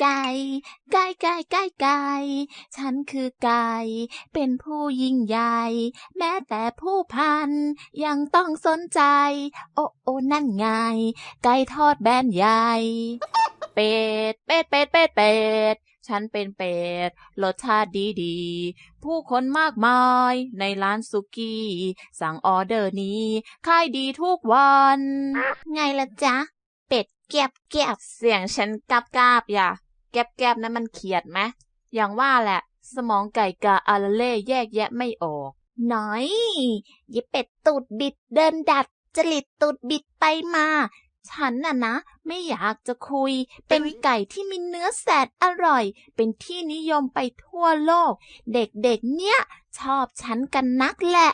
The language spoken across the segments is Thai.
ไก่ไก่ไก่ไก่ไก่ฉันคือไก่ เป็นผู้ยิ่งใหญ่ แม้แต่ผู้พัน ยังต้องสนใจ โอ้โอ้นั่นไง ไก่ทอดแบนใหญ่ เป็ด เป็ด เป็ด เป็ด เป็ด ฉันเป็นเป็ด รสชาติดีดีๆผู้คนมากมายในร้านสุกี้ สั่งออเดอร์นี้ขายดีทุกวัน ไงล่ะจ๊ะ เป็ดแกบแกบเสียงฉันกาบกาบอย่า แกบแกบนั้นมันเขียดไหมอย่างว่าแหละ สมองไก่กาอาราเล่แยกแยะไม่ออก น้อยยิเป็ดตูดบิดเดินดัด จริตตูดบิดไปมา ฉันน่ะนะ ไม่อยากจะคุย เป็นไก่ที่มีเนื้อแสนอร่อย เป็นที่นิยมไปทั่วโลก เด็กๆเนี่ย ชอบฉันกันนักแหละ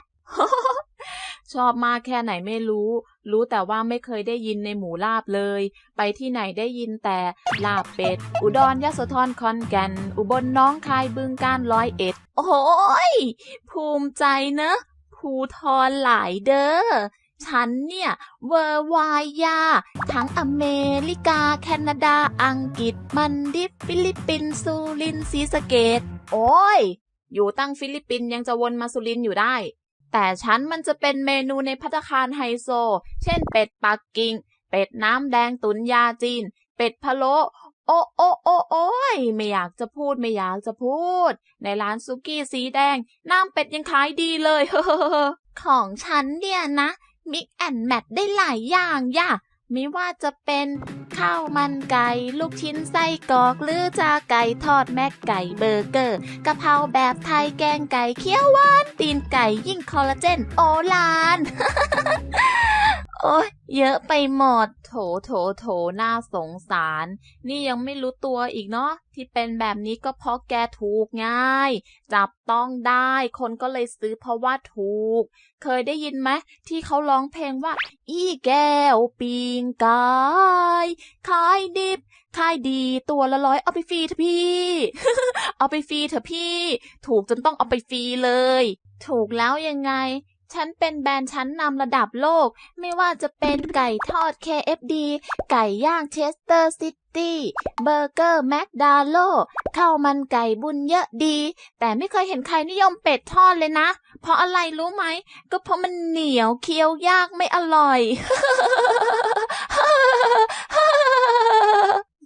ชอบมากแค่ไหนไม่รู้ รู้แต่ว่าไม่เคยได้ยินในหมูลาบเลย ไปที่ไหนได้ยินแต่ลาบเป็ด อุดรยโสธรขอนแก่น อุบลน้องคายบึงการร้อยเอ็ด โอ้ยภูมิใจเนอะภูทรหลายเด้อฉันเนี่ยเวอร์วายยา ทั้งอเมริกา แคนาดาอังกฤษ มันดิฟฟิลิปปินส์สุรินทร์ศรีสเกดโอ้ย อยู่ตั้งฟิลิปปินยังจะวนมาสุรินอยู่ได้ แต่ฉันมันจะเป็นเมนูในพัตคารไฮโซ เช่นเป็ดปักกิ่ง เป็ดน้ำแดงตุนยาจีน เป็ดพะโล้โอ้โอ้โอ้โอ้ยไม่อยากจะพูดไม่อยากจะพูด ในร้านซุกี้สีแดง น้ำเป็ดยังขายดีเลย ของฉันเนี่ยนะ มิกแอนแมทได้หลายอย่างย่ะ ไม่ว่าจะเป็นข้าวมันไก่ ลูกชิ้นไส้กรอก หรือจะไก่ทอดแม็กไก่เบอร์เกอร์กะเพราแบบไทยแกงไก่เคี้ยวหวาน ตีนไก่ยิ่งคอลลาเจนโอลาน โอ้ยเยอะไปหมด โถโถโถน่าสงสาร นี่ยังไม่รู้ตัวอีกเนาะที่เป็นแบบนี้ก็เพราะแกถูกง่าย จับต้องได้ คนก็เลยซื้อเพราะว่าถูก เคยได้ยินไหมที่เขาร้องเพลงว่า อีแก้วปิงกายขายดิบขายดีตัวละร้อยเอาไปฟรีเถอะพี่ เอาไปฟรีเถอะพี่ ถูกจนต้องเอาไปฟรีเลย ถูกแล้วยังไง ฉันเป็นแบรนด์ชั้นนำระดับโลก ไม่ว่าจะเป็นไก่ทอด KFD ไก่ย่างเชสเตอร์ซิตี้เบอร์เกอร์แมคดาโลข้าวมันไก่บุญเยอะดี แต่ไม่เคยเห็นใครนิยมเป็ดทอดเลยนะ เพราะอะไรรู้ไหม ก็เพราะมันเหนียวเคี้ยวยากไม่อร่อย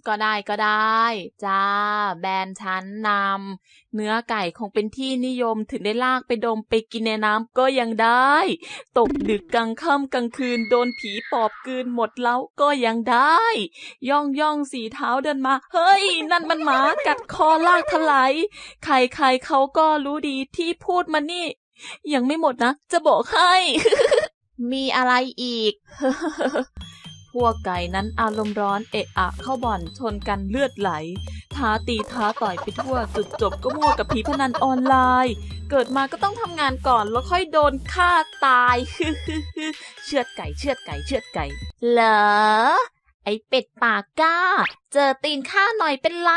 ก็ได้ก็ได้ จ้า แบรนด์ชั้นนำเนื้อไก่คงเป็นที่นิยมถึงได้ลากไปดมไปกินในน้ำก็ยังได้ ตกดึกกลางค่ำกลางคืนโดนผีปอบกืนหมดแล้วก็ยังได้ ย่องย่องสีเท้าเดินมา เฮ้ย นั่นมันหมากัดคอลากถลายใครใครเขาก็รู้ดีที่พูดมานี่ ยังไม่หมดนะ จะบอกให้ มีอะไรอีก พวกไก่นั้นอารมณ์ร้อนเอะอะเข้าบ่อนชนกันเลือดไหล ท้าตีท้าต่อยไปทั่วจุดจบก็มั่วกับผีพนันออนไลน์ เกิดมาก็ต้องทำงานก่อนแล้วค่อยโดนฆ่าตายเชือดไก่เชือดไก่เชือดไก่ เหรอ ไอเป็ดปากก้า เจอตีนข้าหน่อยเป็นไร